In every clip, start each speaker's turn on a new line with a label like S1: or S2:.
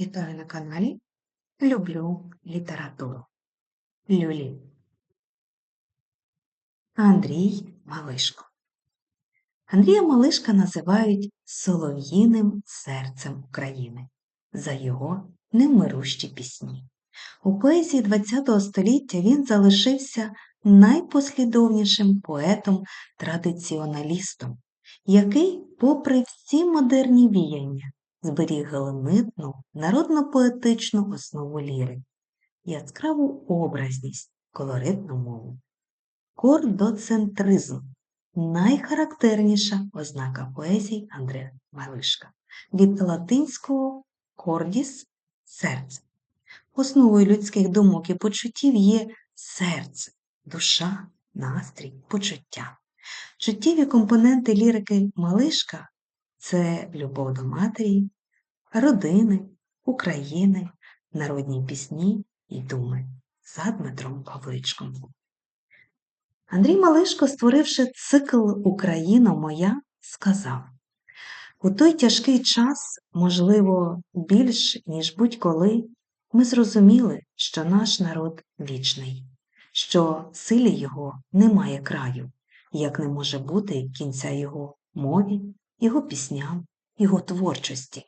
S1: Вітаю на каналі Люблю літературу. Люлі. Андрій Малишко. Андрія Малишка називають солов'їним серцем України за його невмирущі пісні. У поезії ХХ століття він залишився найпослідовнішим поетом-традиціоналістом, який, попри всі модерні віяння, зберіг галимитну народно-поетичну основу ліри, яскраву образність, колоритну мову. Кордоцентризм найхарактерніша ознака поезії Андрея Малишка від латинського кордіс серце. Основою людських думок і почуттів є серце, душа, настрій, почуття. Чуттєві компоненти лірики Малишка це любов до матері, родини, України, народні пісні і думи за Дмитром Павличком. Андрій Малишко, створивши цикл Україна моя, сказав у той тяжкий час, можливо, більш, ніж будь-коли, ми зрозуміли, що наш народ вічний, що силі його немає краю, як не може бути кінця його мові, його пісням, його творчості.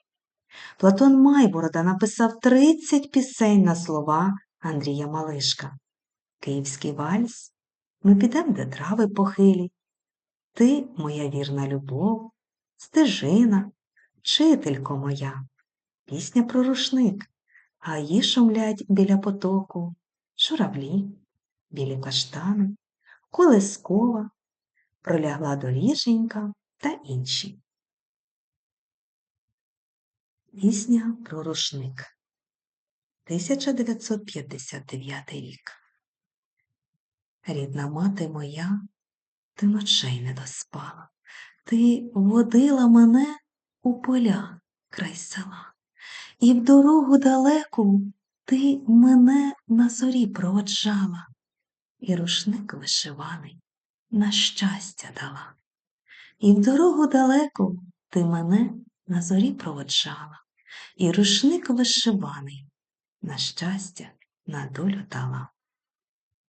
S1: Платон Майборода написав 30 пісень на слова Андрія Малишка. Київський вальс ми підемо, де трави похилі. Ти, моя вірна любов, стежина, вчителько моя, пісня про рушник, гаї шумлять біля потоку, журавлі, білі каштани, колескова, пролягла доріженька та інші. Пісня про рушник. 1959 рік. Рідна мати моя, ти ночей не доспала, ти водила мене у поля край села, і в дорогу далеку ти мене на зорі проводжала, і рушник вишиваний на щастя дала, і в дорогу далеку ти мене на зорі проводжала і рушник вишиваний, на щастя, на долю дала.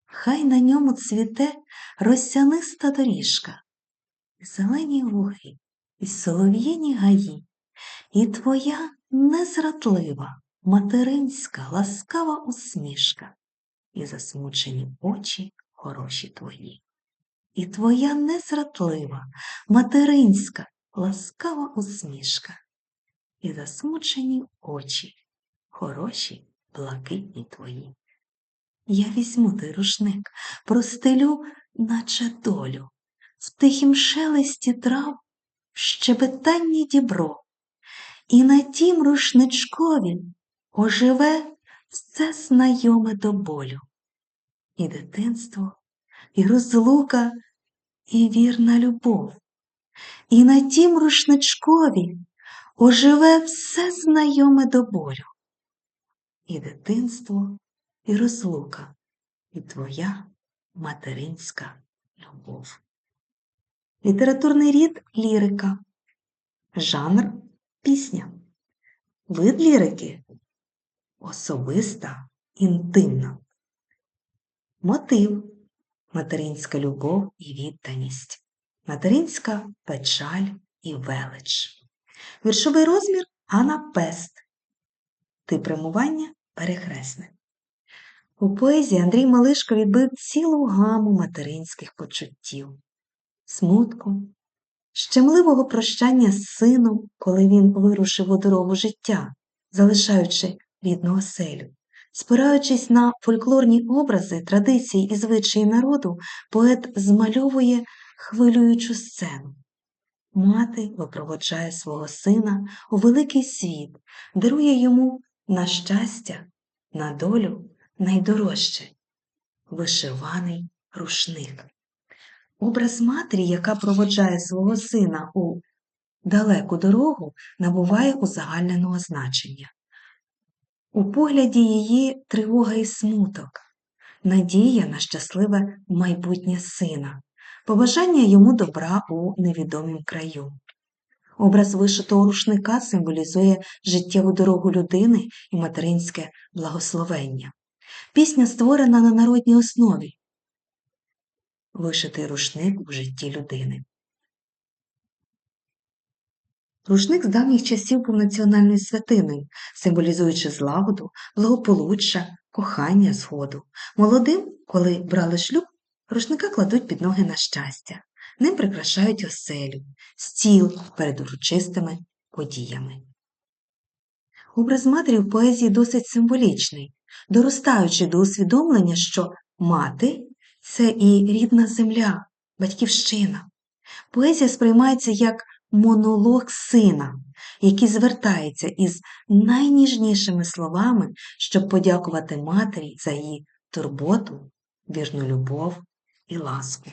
S1: Хай на ньому цвіте розсяниста доріжка, зелені луги і солов'їні гаї, і твоя незрадлива, материнська, ласкава усмішка, і засмучені очі хороші твої. І твоя незрадлива, материнська, ласкава усмішка, і засмучені очі, хороші, блакитні твої. Я візьму той рушник, простелю, наче долю, в тихім шелесті трав, щебетанні дібро, і на тім рушничкові оживе все знайоме до болю, і дитинство, і розлука, і вірна любов, і на тім рушничкові оживе все знайоме до болю. І дитинство, і розлука, і твоя материнська любов. Літературний рід лірика, жанр пісня, вид лірики особиста, інтимна, мотив материнська любов і відданість, материнська печаль і велич. Віршовий розмір Анапест. Тип римування перехресне. У поезії Андрій Малишко відбив цілу гаму материнських почуттів, смутку, щемливого прощання з сином, коли він вирушив у дорогу життя, залишаючи рідну оселю. Спираючись на фольклорні образи, традиції і звичаї народу, поет змальовує хвилюючу сцену. Мати випроводжає свого сина у великий світ, дарує йому на щастя, на долю найдорожче вишиваний рушник. Образ матері, яка проводжає свого сина у далеку дорогу, набуває узагальненого значення. У погляді її тривога і смуток, надія на щасливе майбутнє сина побажання йому добра у невідомім краю. Образ вишитого рушника символізує життєву дорогу людини і материнське благословення. Пісня створена на народній основі. Вишитий рушник в житті людини. Рушник з давніх часів був національною святиною, символізуючи злагоду, благополуччя, кохання, згоду. Молодим, коли брали шлюб, рушника кладуть під ноги на щастя. Ним прикрашають оселю, стіл перед урочистими подіями. Образ матері в поезії досить символічний, доростаючи до усвідомлення, що мати це і рідна земля, батьківщина. Поезія сприймається як монолог сина, який звертається із найніжнішими словами, щоб подякувати матері за її турботу, вірну любов і ласку.